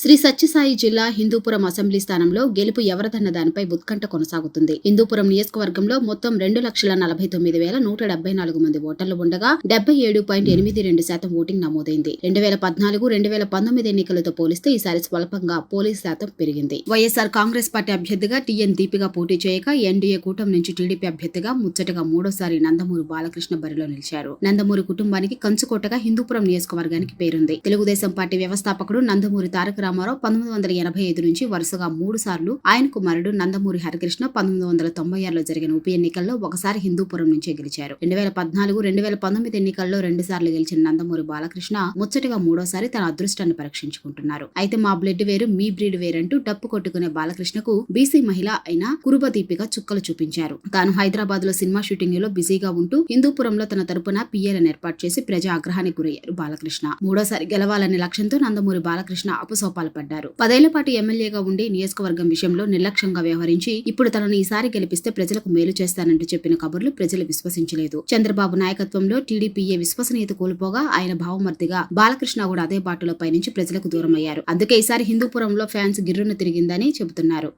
శ్రీ సత్యసాయి జిల్లా హిందూపురం అసెంబ్లీ స్థానంలో గెలుపు ఎవరదన్న దానిపై ఉత్కంఠ కొనసాగుతుంది. హిందూపురం నియోజకవర్గంలో మొత్తం రెండు లక్షల నలభై తొమ్మిది వేల నూట డెబ్బై నాలుగు మంది ఓటర్లు ఉండగా డెబ్బై ఏడు పాయింట్ ఎనిమిది రెండు శాతం ఓటింగ్ నమోదైంది. రెండు వేల పద్నాలుగు రెండు వేల పంతొమ్మిది ఎన్నికలతో పోలిస్తే ఈసారి స్వల్పంగా పోలింగ్ శాతం పెరిగింది. వైఎస్ఆర్ కాంగ్రెస్ పార్టీ అభ్యర్థిగా టీఎన్ దీపిగా పోటీ చేయక ఎన్డీఏ కూటమి నుంచి టీడీపీ అభ్యర్థిగా ముచ్చటగా మూడోసారి నందమూరు బాలకృష్ణ బరిలో నిలిచారు. నందమూరి కుటుంబానికి కంచుకోటగా హిందూపురం నియోజకవర్గానికి పేరుంది. తెలుగుదేశం పార్టీ వ్యవస్థాపకుడు నందమూరి తారక రామారావు పంతొమ్మిది వందల ఎనభై ఐదు నుంచి వరుసగా మూడు సార్లు ఆయన కుమారుడు నందమూరి హరికృష్ణ పంతొమ్మిది వందల తొంభై ఆరులో జరిగిన ఉప ఎన్నికల్లో ఒకసారి హిందూపురం నుంచే గెలిచారు. రెండు వేల పద్నాలుగు రెండు వేల పంతొమ్మిది ఎన్నికల్లో రెండు సార్లు గెలిచిన నందమూరి బాలకృష్ణ ముచ్చటగా మూడోసారి తన అదృష్టాన్ని పరీక్షించుకుంటున్నారు. అయితే మా బ్లడ్ వేరు మీ బ్రీడ్ వేరంటూ డప్పు కొట్టుకునే బాలకృష్ణకు బీసీ మహిళ అయిన కురుబ దీపిక చుక్కలు చూపించారు. తాను హైదరాబాద్లో సినిమా షూటింగ్లో బిజీగా ఉంటూ హిందూపురంలో తన తరపున పిఏలను ఏర్పాటు చేసి ప్రజా ఆగ్రహానికి గురయ్యారు బాలకృష్ణ. మూడోసారి గెలవాలనే లక్ష్యంతో నందమూరి బాలకృష్ణ అపసోపాలు పడ్డారు పదేళ్ళ పాటు ఎమ్మెల్యేగా ఉండి నియోజకవర్గం విషయంలో నిర్లక్ష్యంగా వ్యవహరించి ఇప్పుడు తనను ఈసారి గెలిపిస్తే ప్రజలకు మేలు చేస్తానంటూ చెప్పిన కబుర్లు ప్రజలు విశ్వసించలేదు. చంద్రబాబు నాయకత్వంలో టీడీపీఏ విశ్వసనీయత కోల్పోగా ఆయన భావమర్దిగా బాలకృష్ణ కూడా అదే బాటలో పయనించి ప్రజలకు దూరమయ్యారు. అందుకే ఈసారి హిందూపురంలో ఫ్యాన్స్ గిర్రును తిరిగిందని చెబుతున్నారు.